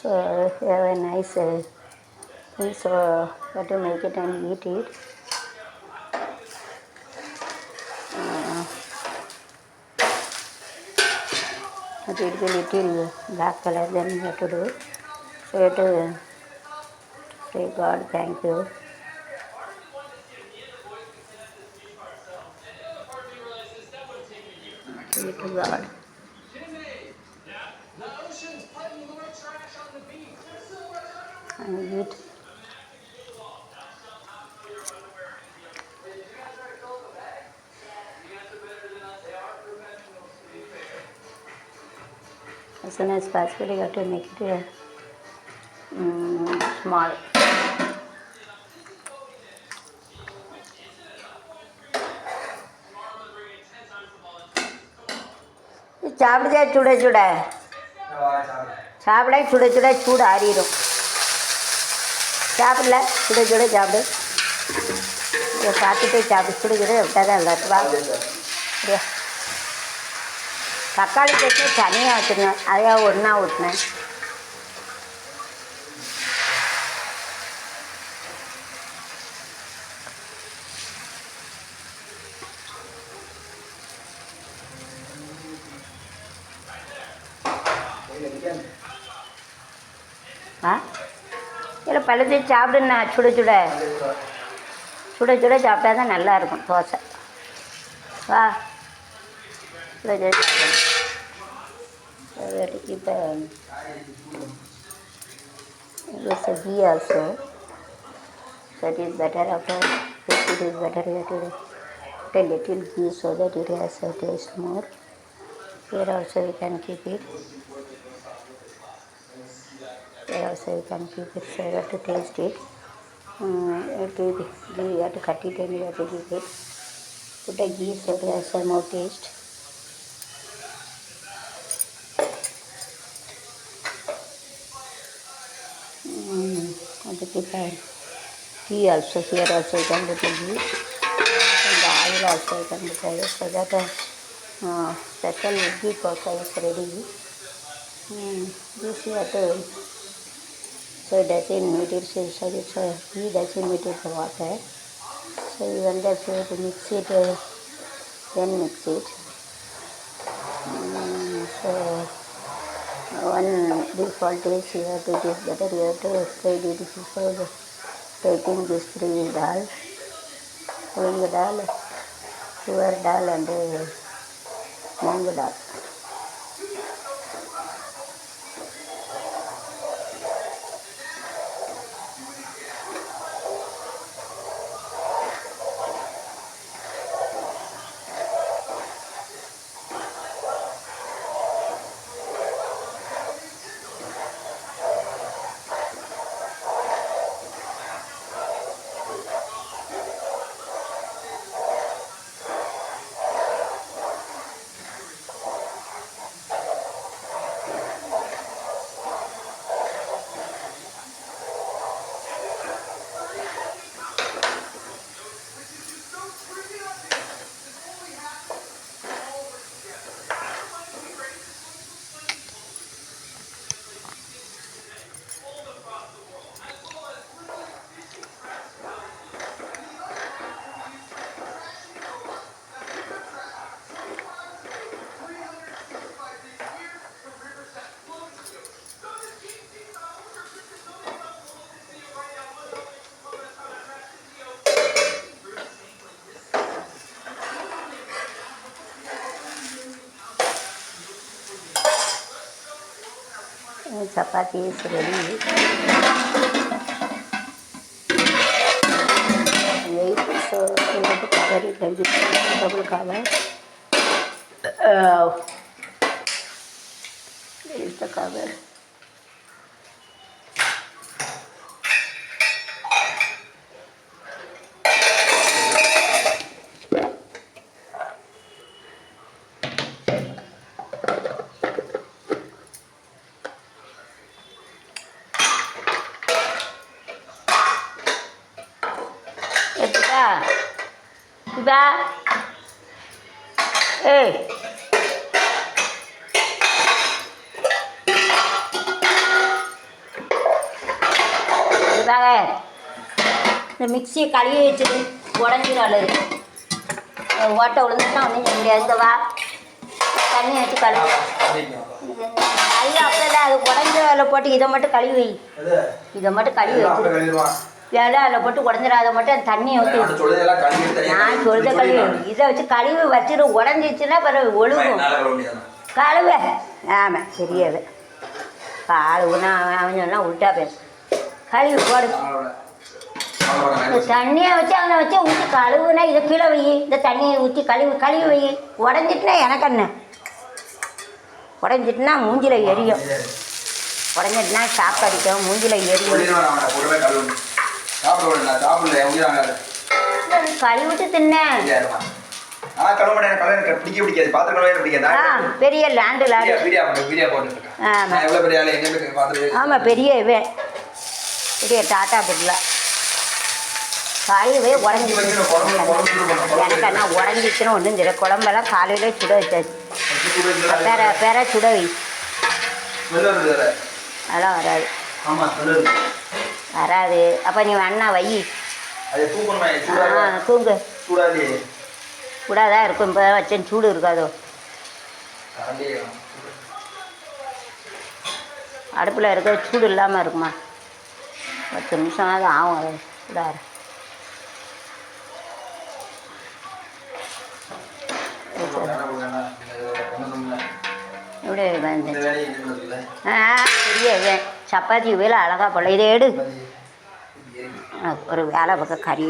So have a nice thing. So have to make it and eat it. Uh, it will little black color then you have to do. So you have to say God thank you. Say to God. And eat. As soon as possible, you have to make it uh, mm, small. சாப்பிடுதே சுட சுட சாப்பிட சுட சுட சூடு ஆறிடும் சாப்பிடல. சுட சுட சாப்பிடு. இதை பார்த்துட்டு சாப்பிடு. சுட சுட விட்டால் தான் நல்லா வா அப்படியா தக்காளி சட்னி தனியாக ஊற்றினேன் அதையாக ஒன்றா ஊற்றினேன் இல்லை பழுத்து சாப்பிடுண்ணா சுட சுட சுட சுட சாப்பிட்டா தான் நல்லா இருக்கும் தோசை வா சுட சுட சாப்பிடணும் இப்போ yes a ghee also so it is better after this it is better you have to put a little ghee so that it has a taste more here also you can keep it here also you can keep it so you have to taste it um, it will be, you have to cut it and you have to keep it put a ghee so it has a more taste Mm, and to a tea also here also you can put a ghee and the oil also you can put a so that a uh, special ghee pulsa is ready. Mm, this you have to सही decimetre से सही सही decimetre है सही अंदर से mixie ten mixie one default is here to this better डाल उलंग मूंग दाल sapato e esse ali. E aí, só colocava ali dentro de casa, colocava. Né? Ah, ele tá tocava. இதா ஏய். சாக இந்த மிக்சியை கழுவி வச்சுட்டு உடஞ்சிடும் அல்லது ஓட்டை விழுந்துட்டா ஒன்றும் செய்ய முடியாது. இந்த வா. தண்ணி வச்சு கழுவு. ஐயா அப்படிதான் அது உடஞ்ச அதில் போட்டு இதை மட்டும் கழுவி வை. இதை மட்டும் கழுவி வச்சு ஏழை அதில் போட்டு உடஞ்சிடாத மட்டும் தண்ணியை ஊற்றி நான் சொல்லுத கழுவி இதை வச்சு கழுவி வச்சுட்டு உடஞ்சிச்சுன்னா பிறகு ஒழுகும். கழுவு ஆமாம் சரியாவே கழுவுனா அவன் சொன்னா உள்ட்டா பேச கழுவி போடு. தண்ணியை வச்சு அவனை வச்சு ஊற்றி கழுவுனா இதை கீழே வை. இந்த தண்ணியை ஊற்றி கழுவி கழுவி வை. உடஞ்சிட்டுனா எனக்கு என்ன? உடஞ்சிட்டுனா மூஞ்சில எரியும். உடஞ்சிட்டுனா ஷாக் அடிக்கும் மூஞ்சில எரியும். கழுவிட்டு தின்னேன் ஆனா கழுவ மாட்டேன் கழுவ எனக்கு பிடிக்க பிடிக்காது. பாத்திரம் கழுவ எனக்கு பிடிக்காது. ஆ பெரிய land land video video video போட்டுருக்கேன் ஆமா. நான் எவ்வளவு பெரிய ஆளு என்ன போய் பார்த்துட்டு ஆமாம் பெரிய இவன் பெரிய டாட்டா பிட்ல காலையிலே உடஞ்சி எனக்கு ஆனால் உடஞ்சிச்சுன்னு ஒன்றும் தெரியல. குழம்பெல்லாம் காலையிலே சுட வச்சாச்சு. பெற பெற சுட வை. அதெல்லாம் வராது. வருது. அப்போ நீ வேணா வை. ஆ தூங்கு. சூடாதான் இருக்கும். இப்போ வச்சேன் சூடு இருக்காதோ. அடுப்பில் இருக்க சூடு இல்லாமல் இருக்குமா? பத்து நிமிஷம் அது ஆகும் சூடாக எப்படி வந்து ஆ பெரிய சப்பாத்தி வேலை அழகா போல. இதை எடு. ஒரு வேலை பக்கம் கறி